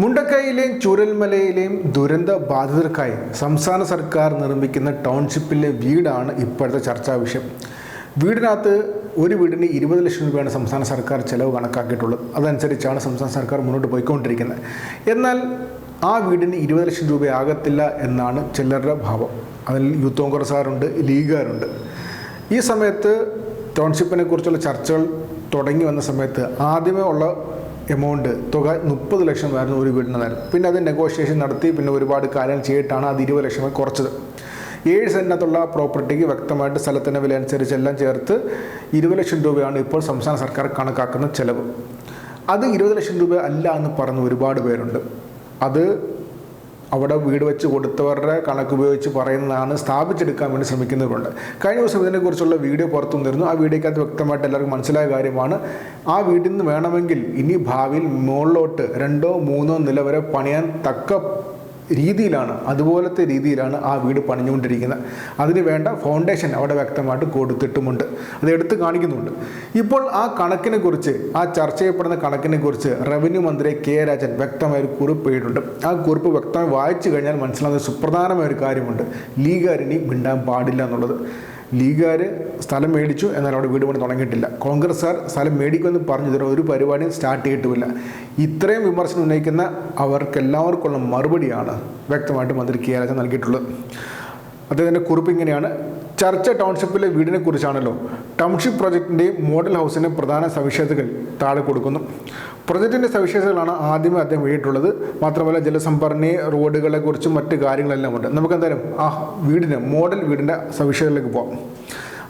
മുണ്ടക്കൈയിലെയും ചൂരൽമലയിലെയും ദുരന്ത ബാധിതർക്കായി സംസ്ഥാന സർക്കാർ നിർമ്മിക്കുന്ന ടൗൺഷിപ്പിലെ വീടാണ് ഇപ്പോഴത്തെ ചർച്ചാ വിഷയം. വീടിനകത്ത് ഒരു വീടിന് ഇരുപത് ലക്ഷം രൂപയാണ് സംസ്ഥാന സർക്കാർ ചെലവ് കണക്കാക്കിയിട്ടുള്ളത്. അതനുസരിച്ചാണ് സംസ്ഥാന സർക്കാർ മുന്നോട്ട് പോയിക്കൊണ്ടിരിക്കുന്നത്. എന്നാൽ ആ വീടിന് ഇരുപത് ലക്ഷം രൂപയാകത്തില്ല എന്നാണ് ചിലരുടെ ഭാവം. അതിൽ യൂത്ത് കോൺഗ്രസ്സുകാരുണ്ട് ലീഗുകാരുണ്ട്. ഈ സമയത്ത് ടൗൺഷിപ്പിനെ കുറിച്ചുള്ള ചർച്ചകൾ തുടങ്ങി വന്ന സമയത്ത് ആദ്യമേ ഉള്ള എമൗണ്ട് തുക മുപ്പത് ലക്ഷമായിരുന്നു ഒരു വീടിനതായിരുന്നു പിന്നെ അത് നെഗോഷിയേഷൻ നടത്തി പിന്നെ ഒരുപാട് കാര്യങ്ങൾ ചെയ്തിട്ടാണ് അത് ഇരുപത് ലക്ഷമായി കുറച്ചത്. ഏഴ് സെന്റിനകത്തുള്ള പ്രോപ്പർട്ടിക്ക് വ്യക്തമായിട്ട് സ്ഥലത്തിന്റെ വില അനുസരിച്ച് എല്ലാം ചേർത്ത് ഇരുപത് ലക്ഷം രൂപയാണ് ഇപ്പോൾ സംസ്ഥാന സർക്കാർ കണക്കാക്കുന്ന ചെലവ്. അത് ഇരുപത് ലക്ഷം രൂപ അല്ല എന്ന് പറഞ്ഞ ഒരുപാട് പേരുണ്ട്. അത് അവിടെ വീട് വെച്ച് കൊടുത്തവരുടെ കണക്ക് ഉപയോഗിച്ച് പറയുന്നതാണ് സ്ഥാപിച്ചെടുക്കാൻ വേണ്ടി ശ്രമിക്കുന്നവരുണ്ട്. കഴിഞ്ഞ ദിവസം ഇതിനെക്കുറിച്ചുള്ള വീഡിയോ പുറത്തു വന്നിരുന്നു ആ വീഡിയോക്കകത്ത് വ്യക്തമായിട്ട് എല്ലാവർക്കും മനസ്സിലായ കാര്യമാണ്. ആ വീട്ടിൽ നിന്ന് വേണമെങ്കിൽ ഇനി ഭാവിയിൽ മുകളിലോട്ട് രണ്ടോ മൂന്നോ നില വരെ പണിയാൻ തക്ക രീതിയിലാണ് അതുപോലത്തെ രീതിയിലാണ് ആ വീട് പണിഞ്ഞുകൊണ്ടിരിക്കുന്നത്. അതിന് വേണ്ട ഫൗണ്ടേഷൻ അവിടെ വ്യക്തമായിട്ട് കൊടുത്തിട്ടുമുണ്ട് അത് എടുത്തു കാണിക്കുന്നുണ്ട്. ഇപ്പോൾ ആ കണക്കിനെ കുറിച്ച് ആ ചർച്ച ചെയ്യപ്പെടുന്ന കണക്കിനെ കുറിച്ച് റവന്യൂ മന്ത്രി കെ രാജൻ വ്യക്തമായ ഒരു കുറിപ്പ് എഴുതിയിട്ടുണ്ട് ആ കുറിപ്പ് വ്യക്തമായി വായിച്ചു കഴിഞ്ഞാൽ മനസ്സിലാകുന്ന സുപ്രധാനമായ ഒരു കാര്യമുണ്ട്. ലീഗുകാരിനി മിണ്ടാൻ പാടില്ല എന്നുള്ളത്. ലീഗുകാർ സ്ഥലം മേടിച്ചു എന്നാൽ അവിടെ വീട് പണി തുടങ്ങിയിട്ടില്ല. കോൺഗ്രസ്സുകാർ സ്ഥലം മേടിക്കുമെന്ന് പറഞ്ഞു. തരുന്ന ഒരു പരിപാടിയും സ്റ്റാർട്ട് ചെയ്തിട്ടുമില്ല. ഇത്രയും വിമർശനം ഉന്നയിക്കുന്ന അവർക്കെല്ലാവർക്കുള്ള മറുപടിയാണ് വ്യക്തമായിട്ട് മന്ത്രി കെ രാജ നൽകിയിട്ടുള്ളത്. അദ്ദേഹത്തിന്റെ കുറിപ്പ് ഇങ്ങനെയാണ്. ചർച്ച ടൗൺഷിപ്പിലെ വീടിനെ കുറിച്ചാണല്ലോ. ടൗൺഷിപ്പ് പ്രൊജക്ടിന്റെയും മോഡൽ ഹൗസിന്റെ പ്രധാന സവിശേഷതകൾ താഴെ കൊടുക്കുന്നു. പ്രൊജക്റ്റിന്റെ സവിശേഷതകളാണ് ആദ്യമേ അദ്ദേഹം എഴുതിയിട്ടുള്ളത്. മാത്രമല്ല ജലസംഭരണി റോഡുകളെ കുറിച്ചും മറ്റ് കാര്യങ്ങളെല്ലാം ഉണ്ട്. നമുക്ക് എന്തായാലും ആ വീടിന് മോഡൽ വീടിന്റെ സവിശേഷതകളിലേക്ക് പോകാം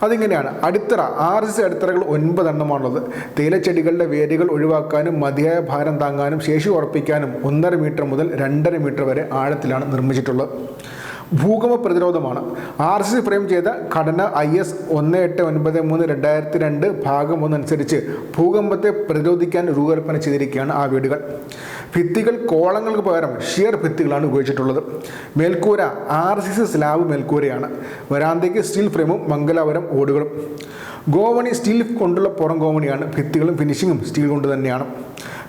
അതിങ്ങനെയാണ്? അടിത്തറ ആർ എസ് അടിത്തറകൾ ഒൻപതെണ്ണമാണുള്ളത്. തേയിലച്ചെടികളുടെ വേരുകൾ ഒഴിവാക്കാനും മതിയായ ഭാരം താങ്ങാനും ശേഷി ഉറപ്പിക്കാനും ഒന്നര മീറ്റർ മുതൽ രണ്ടര മീറ്റർ വരെ ആഴത്തിലാണ് നിർമ്മിച്ചിട്ടുള്ളത്. ഭൂകമ്പ പ്രതിരോധമാണ്. ആർ സി സി ഫ്രെയിം ചെയ്ത ഘടന ഐ എസ് ഒന്ന് എട്ട് ഒൻപത് മൂന്ന് രണ്ടായിരത്തി രണ്ട് ഭാഗം ഒന്ന് അനുസരിച്ച് ഭൂകമ്പത്തെ പ്രതിരോധിക്കാൻ രൂപകൽപ്പന ചെയ്തിരിക്കുകയാണ് ആ വീടുകൾ. ഭിത്തികൾ കോളങ്ങൾക്ക് പകരം ഷിയർ ഭിത്തികളാണ് ഉപയോഗിച്ചിട്ടുള്ളത്. മേൽക്കൂര ആർ സി സി സ്ലാബ് മേൽക്കൂരയാണ്. വരാന്തയ്ക്ക് സ്റ്റീൽ ഫ്രെയിമും മംഗലാപുരം ഓടുകളും. ഗോവണി സ്റ്റീൽ കൊണ്ടുള്ള പുറം ഗോവണിയാണ്. ഭിത്തികളും ഫിനിഷിങ്ങും സ്റ്റീൽ കൊണ്ട് തന്നെയാണ്.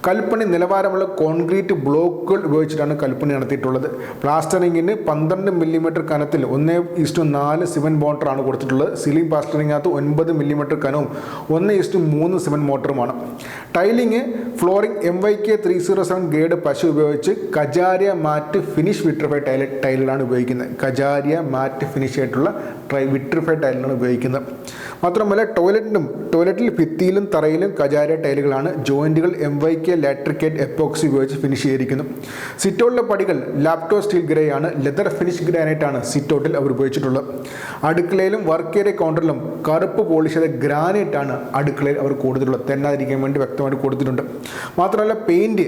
കൽപ്പണി നിലവാരമുള്ള കോൺക്രീറ്റ് ബ്ലോക്കുകൾ ഉപയോഗിച്ചിട്ടാണ് കൽപ്പണി നടത്തിയിട്ടുള്ളത്. പ്ലാസ്റ്ററിങ്ങിന് പന്ത്രണ്ട് മില്ലിമീറ്റർ കനത്തിൽ ഒന്ന് ഇസ്റ്റു നാല് സിമന്റ് മോട്ടറാണ് കൊടുത്തിട്ടുള്ളത്. സീലിംഗ് പ്ലാസ്റ്ററിങ്ങിനകത്ത് ഒൻപത് മില്ലിമീറ്റർ കനവും ഒന്ന് ഇസ്റ്റു മൂന്ന് cement മോട്ടറുമാണ്. Tiling flooring M Y K three zero seven grade പശു ഉപയോഗിച്ച് Kajaria matt finish vitrified tile ടൈലാണ് ഉപയോഗിക്കുന്നത്. കജാരിയ മാറ്റ് ഫിനിഷ് ആയിട്ടുള്ള ട്രൈ വിട്രിഫൈഡ് ടൈലാണ് ഉപയോഗിക്കുന്നത്. മാത്രമല്ല ടോയ്ലറ്റിനും ടോയ്ലറ്റിൽ ഭിത്തിയിലും തറയിലും കജാര ടൈലുകളാണ് ജോയിന്റുകൾ M Y K Laticrete epoxy ഉപയോഗിച്ച് ഫിനിഷ് ചെയ്തിരിക്കുന്നു സിറ്റൗട്ടിലെ പടികൾ ലാപ്ടോ സ്റ്റീൽ ഗ്രേ ആണ് ലെതർ ഫിനിഷ് ഗ്രാനൈറ്റാണ് സിറ്റൗട്ടിൽ അവർ ഉപയോഗിച്ചിട്ടുള്ളത്. അടുക്കളയിലും വർക്ക് ഏരിയ കൗണ്ടറിലും കറുപ്പ് പോളിഷ് ചെയ്ത ഗ്രാനൈറ്റാണ് അടുക്കളയിൽ അവർ കൂടുതലുള്ളത് തെന്നാതിരിക്കാൻ വേണ്ടി വ്യക്തമായിട്ട് കൊടുത്തിട്ടുണ്ട്. മാത്രമല്ല പെയിന്റ്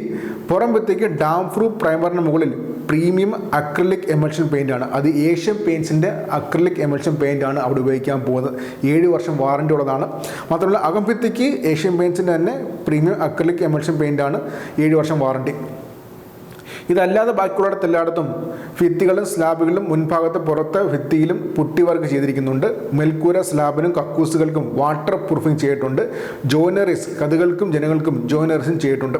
പുറം ഭിത്തിക്ക് ഡാം പ്രൂഫ് പ്രൈമറിന് മുകളിൽ പ്രീമിയം അക്രലിക് എമൽഷൻ ആണ് അത് ഏഷ്യൻ പെയിൻസിന്റെ അക്രലിക് എമൽഷൻ ആണ് അവിടെ ഉപയോഗിക്കാൻ പോകുന്നത്. ഏഴ് വർഷം വാറണ്ടി ഉള്ളതാണ്. മാത്രമല്ല അകംഭിത്തിക്ക് ഏഷ്യൻ പെയിൻസിന്റെ തന്നെ പ്രീമിയം അക്രലിക് എമൽഷൻ ആണ് ഏഴ് വർഷം വാറണ്ടി ഇതല്ലാതെ ബാക്കിയുള്ളിടത്ത് എല്ലായിടത്തും ഭിത്തികളും സ്ലാബുകളും മുൻഭാഗത്ത് പുറത്ത് ഭിത്തിയിലും പുട്ടി വർക്ക് ചെയ്തിരിക്കുന്നുണ്ട്. മെൽക്കൂര സ്ലാബിനും കക്കൂസുകൾക്കും വാട്ടർ പ്രൂഫിംഗ് ചെയ്തിട്ടുണ്ട്. ജോയിനറീസ് കഥകൾക്കും ജനങ്ങൾക്കും ജോയിനറീസും ചെയ്തിട്ടുണ്ട്.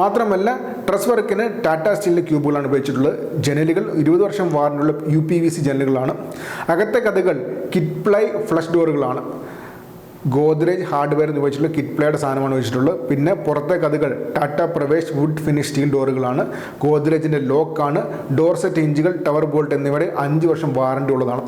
മാത്രമല്ല ട്രസ് വർക്കിന് ടാറ്റ സ്റ്റീലിന്റെ ക്യൂബുകളാണ് ഉപയോഗിച്ചിട്ടുള്ളത്. ജനലുകൾ ഇരുപത് വർഷം വാറണ്ടിയുള്ള യു പി വി സി ജനലുകളാണ്. അകത്തെ കഥകൾ കിറ്റ് പ്ലൈ ഫ്ലഷ് ഡോറുകളാണ് ഗോദ്രേജ് ഹാർഡ്വെയർ എന്ന് വെച്ചിട്ടുള്ള കിറ്റ് പ്ലേയുടെ സാധനമാണ് വെച്ചിട്ടുള്ളത്. പിന്നെ പുറത്തെ കഥകൾ Tata Pravesh wood finish steel ഡോറുകളാണ് ഗോദ്രേജിന്റെ ലോക്കാണ് ഡോർ സെറ്റ് ഇഞ്ചുകൾ ടവർ ബോൾട്ട് എന്നിവയുടെ അഞ്ച് വർഷം വാറണ്ടി ഉള്ളതാണ്.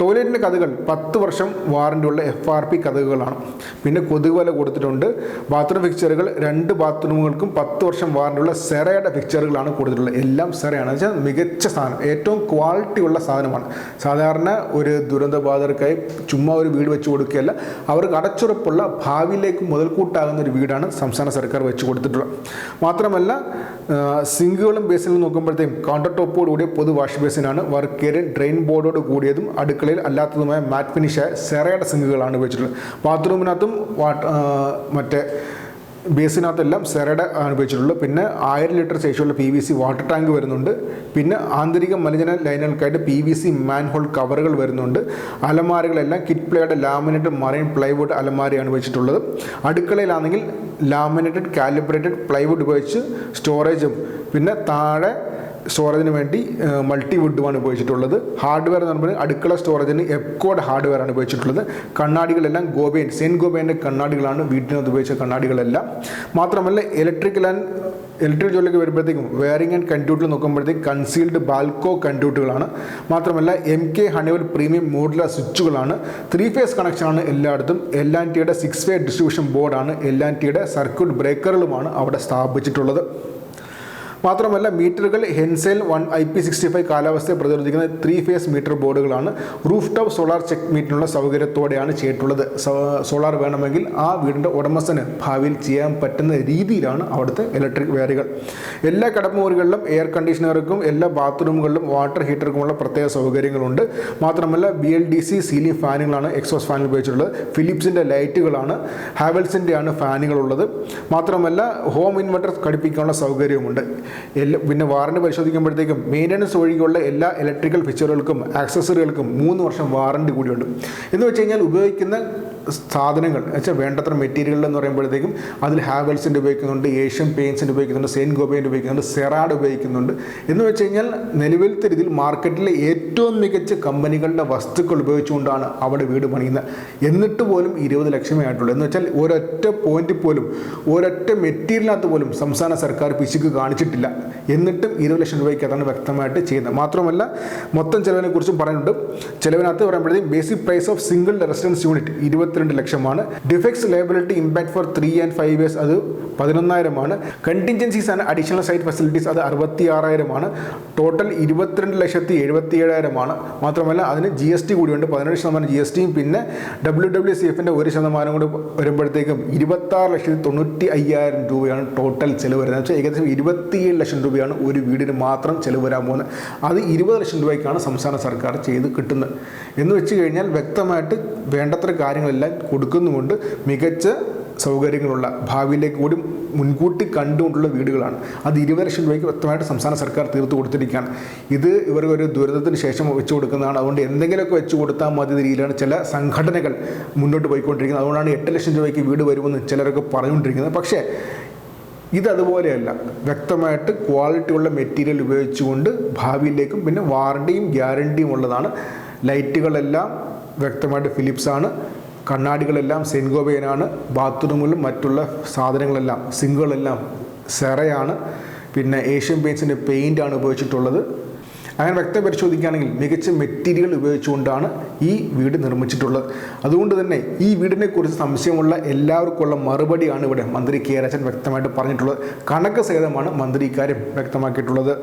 ടോയ്ലറ്റിന്റെ കഥകൾ പത്ത് വർഷം വാറണ്ടി ഉള്ള എഫ് ആർ പി കഥകളാണ്. പിന്നെ കൊതുക് വല കൊടുത്തിട്ടുണ്ട് ബാത്റൂം ഫിക്ചറുകൾ രണ്ട് ബാത്റൂമുകൾക്കും പത്ത് വർഷം വാറണ്ടി ഉള്ള സെറയുടെ ഫിക്ചറുകളാണ് കൊടുത്തിട്ടുള്ളത്. എല്ലാം സെറയാണ്. എന്ന് വെച്ചാൽ മികച്ച സാധനം. ഏറ്റവും ക്വാളിറ്റി ഉള്ള സാധനമാണ്. സാധാരണ ഒരു ദുരന്തബാധിതർക്കായി ചുമ്മാ ഒരു വീട് വെച്ച് കൊടുക്കുകയല്ല. അവർക്ക് അടച്ചുറപ്പുള്ള ഭാവിയിലേക്ക് മുതൽക്കൂട്ടാകുന്ന ഒരു വീടാണ് സംസ്ഥാന സർക്കാർ വെച്ചു കൊടുത്തിട്ടുള്ളത്. മാത്രമല്ല സിങ്കുകളും ബേസിലും നോക്കുമ്പോഴത്തേക്കും കൗണ്ടർ ടോപ്പോട് കൂടിയ പൊതു വാഷ് ബേസിനാണ് വർക്ക് ഏരിയ ഡ്രെയിൻ ബോർഡോട് കൂടിയതും അടുക്കളയിൽ അല്ലാത്തതുമായ മാറ്റ് ഫിനിഷായ സെറയുടെ സിങ്കുകളാണ് വെച്ചിട്ടുള്ളത്. ബാത്റൂമിനകത്തും മറ്റേ ബേസിനകത്തെല്ലാം സെറയുടെ അനുഭവിച്ചിട്ടുള്ളൂ. പിന്നെ ആയിരം ലിറ്റർ ശേഷിയുള്ള P V C water tank വരുന്നുണ്ട്. പിന്നെ ആന്തരിക മലിനജന ലൈനുകൾക്കായിട്ട് പി വി സി മാൻഹോൾ കവറുകൾ വരുന്നുണ്ട്. അലമാരകളെല്ലാം കിറ്റ് പ്ലേയുടെ ലാമിനേറ്റഡ് മറൈൻ പ്ലൈവുഡ് അലമാരയാണ് വെച്ചിട്ടുള്ളത് അടുക്കളയിലാണെങ്കിൽ ലാമിനേറ്റഡ് കാലിബ്രേറ്റഡ് പ്ലൈവുഡ് ഉപയോഗിച്ച് സ്റ്റോറേജും പിന്നെ താഴെ സ്റ്റോറേജിന് വേണ്ടി മൾട്ടി വുഡുമാണ് ഉപയോഗിച്ചിട്ടുള്ളത്. ഹാർഡ്വെയർ എന്ന് പറയുമ്പോൾ അടുക്കള സ്റ്റോറേജിന് എപ്കോഡ് ഹാർഡ്വെയർ ആണ് ഉപയോഗിച്ചിട്ടുള്ളത്. കണ്ണാടികളെല്ലാം ഗോബേൻ സെൻ ഗോബേന്റെ കണ്ണാടികളാണ് വീട്ടിനകത്ത് ഉപയോഗിച്ച കണ്ണാടികളെല്ലാം. മാത്രമല്ല ഇലക്ട്രിക്കൽ ആൻഡ് ഇലക്ട്രിക് ജോലിക്ക് വരുമ്പോഴത്തേക്കും വയറിംഗ് ആൻഡ് കൺട്യൂട്ടിൽ നോക്കുമ്പോഴത്തേക്കും കൺസീൽഡ് ബാൽക്കോ കൺട്യൂട്ടുകളാണ് മാത്രമല്ല M K Honeywell premium modular സ്വിച്ചുകളാണ്. Three phase കണക്ഷനാണ് എല്ലായിടത്തും. എൽ ആൻഡ് ടിയുടെ സിക്സ് ഫേ ഡിസ്ട്രിബ്യൂഷൻ ബോർഡാണ് എൽ ആൻഡ് ടിയുടെ സർക്യൂട്ട് ബ്രേക്കറുകളുമാണ് അവിടെ സ്ഥാപിച്ചിട്ടുള്ളത്. മാത്രമല്ല മീറ്ററുകൾ Hensel one I P sixty five കാലാവസ്ഥയെ പ്രതിരോധിക്കുന്ന ത്രീ ഫേസ് മീറ്റർ ബോർഡുകളാണ് റൂഫ് ടോപ്പ് സോളാർ ചെക്ക് മീറ്റിനുള്ള സൗകര്യത്തോടെയാണ് ചെയ്തിട്ടുള്ളത്. സോളാർ വേണമെങ്കിൽ ആ വീടിന്റെ ഉടമസ്ഥന് ഭാവിയിൽ ചെയ്യാൻ പറ്റുന്ന രീതിയിലാണ് അവിടുത്തെ ഇലക്ട്രിക് വയറുകൾ എല്ലാ കടമുറികളിലും എയർ കണ്ടീഷണർക്കും എല്ലാ ബാത്റൂമുകളിലും വാട്ടർ ഹീറ്റർക്കുമുള്ള പ്രത്യേക സൗകര്യങ്ങളുണ്ട്. മാത്രമല്ല B L D C ceiling ഫാനുകളാണ് exhaust ഫാനുകൾ ഉപയോഗിച്ചിട്ടുള്ളത്. ഫിലിപ്സിന്റെ ലൈറ്റുകളാണ് ഹാവൽസിന്റെയാണ് ഫാനുകളുള്ളത് മാത്രമല്ല ഹോം ഇൻവെർട്ടർ ഘടിപ്പിക്കാനുള്ള സൗകര്യവുമുണ്ട്. എല്ലാ പിന്നെ വാറണ്ടി പരിശോധിക്കുമ്പോഴത്തേക്കും മെയിന്റനൻസ് ഒഴികെയുള്ള എല്ലാ ഇലക്ട്രിക്കൽ ഫിച്ചറുകൾക്കും ആക്സസറികൾക്കും മൂന്ന് വർഷം വാറണ്ടി കൂടിയുണ്ട്. എന്ന് വെച്ച് കഴിഞ്ഞാൽ ഉപയോഗിക്കുന്ന സാധനങ്ങൾ വെച്ചാൽ വേണ്ടത്ര മെറ്റീരിയൽ എന്ന് പറയുമ്പോഴത്തേക്കും അതിൽ ഹാവൽസിന്റെ ഉപയോഗിക്കുന്നുണ്ട് ഏഷ്യൻ പെയിൻസിന്റെ ഉപയോഗിക്കുന്നുണ്ട് സെയിൻ ഗോബേന്റെ ഉപയോഗിക്കുന്നുണ്ട് സെറാഡ് ഉപയോഗിക്കുന്നുണ്ട്. എന്ന് വെച്ച് കഴിഞ്ഞാൽ നിലവിലത്തെ രീതിയിൽ മാർക്കറ്റിലെ ഏറ്റവും മികച്ച കമ്പനികളുടെ വസ്തുക്കൾ ഉപയോഗിച്ചുകൊണ്ടാണ് അവിടെ വീട് പണിയുന്നത്. എന്നിട്ട് പോലും ഇരുപത് ലക്ഷമേ ആയിട്ടുള്ളൂ. എന്ന് വെച്ചാൽ ഒരൊറ്റ പോയിന്റ് പോലും ഒരൊറ്റ മെറ്റീരിയലിനകത്ത് പോലും സംസ്ഥാന സർക്കാർ പിശുക്ക് കാണിച്ചിട്ടില്ല. എന്നിട്ടും ഇരുപത് ലക്ഷം രൂപയ്ക്ക് അതാണ് വ്യക്തമായിട്ട് ചെയ്യുന്നത്. മാത്രമല്ല മൊത്തം ചെലവിനെ കുറിച്ചും പറയുന്നുണ്ട്. ചെലവിനകത്ത് പറയുമ്പോഴത്തേക്കും basic price of single residence unit ഇരുപത്തിരണ്ട് ലക്ഷമാണ്. Defects liability impact four three and five years അത് പതിനൊന്നായിരമാണ്. Contingencies and additional site facilities അത് അറുപത്തി ആറായിരമാണ് ടോട്ടൽ ഇരുപത്തിരണ്ട് ലക്ഷത്തി എഴുപത്തി ഏഴായിരമാണ് മാത്രമല്ല അതിന് ജി എസ് ടി കൂടിയുണ്ട്. പതിനേഴ് ശതമാനം ജി എസ് ടിയും പിന്നെ ഡബ്ല്യു ഡബ്ല്യു സി എഫിന്റെ ഒരു ശതമാനം കൂടി വരുമ്പോഴത്തേക്കും ഇരുപത്താറ് ലക്ഷത്തി തൊണ്ണൂറ്റി അയ്യായിരം രൂപയാണ് ടോട്ടൽ ചെലവ് വരുന്നത്. ഏകദേശം ഏകദേശം ഇരുപത്തിയേഴ് ലക്ഷം രൂപയാണ് ഒരു വീടിന് മാത്രം ചിലവ് വരാൻ പോകുന്നത്. അത് ഇരുപത് ലക്ഷം രൂപയ്ക്കാണ് സംസ്ഥാന സർക്കാർ ചെയ്ത് കിട്ടുന്നത്. എന്ന് വെച്ച് കഴിഞ്ഞാൽ വ്യക്തമായിട്ട് വേണ്ടത്ര കാര്യങ്ങളെല്ലാം കൊടുക്കുന്നുമുണ്ട്. മികച്ച സൗകര്യങ്ങളുള്ള ഭാവിയിലേക്ക് കൂടി മുൻകൂട്ടി കണ്ടുകൊണ്ടുള്ള വീടുകളാണ്. അത് ഇരുപത് ലക്ഷം രൂപയ്ക്ക് വ്യക്തമായിട്ട് സംസ്ഥാന സർക്കാർ തീർത്തു കൊടുത്തിരിക്കുകയാണ്. ഇത് ഇവർക്ക് ഒരു ദുരിതത്തിന് ശേഷം വെച്ചു കൊടുക്കുന്നതാണ്. അതുകൊണ്ട് എന്തെങ്കിലുമൊക്കെ വെച്ച് കൊടുത്താൽ മതി രീതിയിലാണ് ചില സംഘടനകൾ മുന്നോട്ട് പോയിക്കൊണ്ടിരിക്കുന്നത്. അതുകൊണ്ടാണ് എട്ട് ലക്ഷം രൂപയ്ക്ക് വീട് വരുമെന്ന് ചിലരൊക്കെ പറഞ്ഞുകൊണ്ടിരിക്കുന്നത്. പക്ഷേ ഇതതുപോലെയല്ല. വ്യക്തമായിട്ട് ക്വാളിറ്റിയുള്ള മെറ്റീരിയൽ ഉപയോഗിച്ചുകൊണ്ട് ഭാവിയിലേക്കും പിന്നെ വാറണ്ടിയും ഗ്യാരണ്ടിയും ഉള്ളതാണ്. ലൈറ്റുകളെല്ലാം വ്യക്തമായിട്ട് ഫിലിപ്സ് ഫിലിപ്സാണ് കണ്ണാടികളെല്ലാം സെൻഗോബേനാണ് ബാത്റൂമിലും മറ്റുള്ള സാധനങ്ങളെല്ലാം സിങ്കുകളെല്ലാം സെറയാണ് പിന്നെ ഏഷ്യൻ പെയിൻസിന്റെ പെയിന്റാണ് ഉപയോഗിച്ചിട്ടുള്ളത്. അങ്ങനെ വ്യക്തം പരിശോധിക്കുകയാണെങ്കിൽ മികച്ച മെറ്റീരിയൽ ഉപയോഗിച്ചുകൊണ്ടാണ് ഈ വീട് നിർമ്മിച്ചിട്ടുള്ളത്. അതുകൊണ്ട് തന്നെ ഈ വീടിനെ കുറിച്ച് സംശയമുള്ള എല്ലാവർക്കുമുള്ള മറുപടിയാണ് ഇവിടെ മന്ത്രി കെ രാജൻ വ്യക്തമായിട്ട് പറഞ്ഞിട്ടുള്ളത്. കണക്ക് സഹിതമാണ് മന്ത്രി ഇക്കാര്യം വ്യക്തമാക്കിയിട്ടുള്ളത്.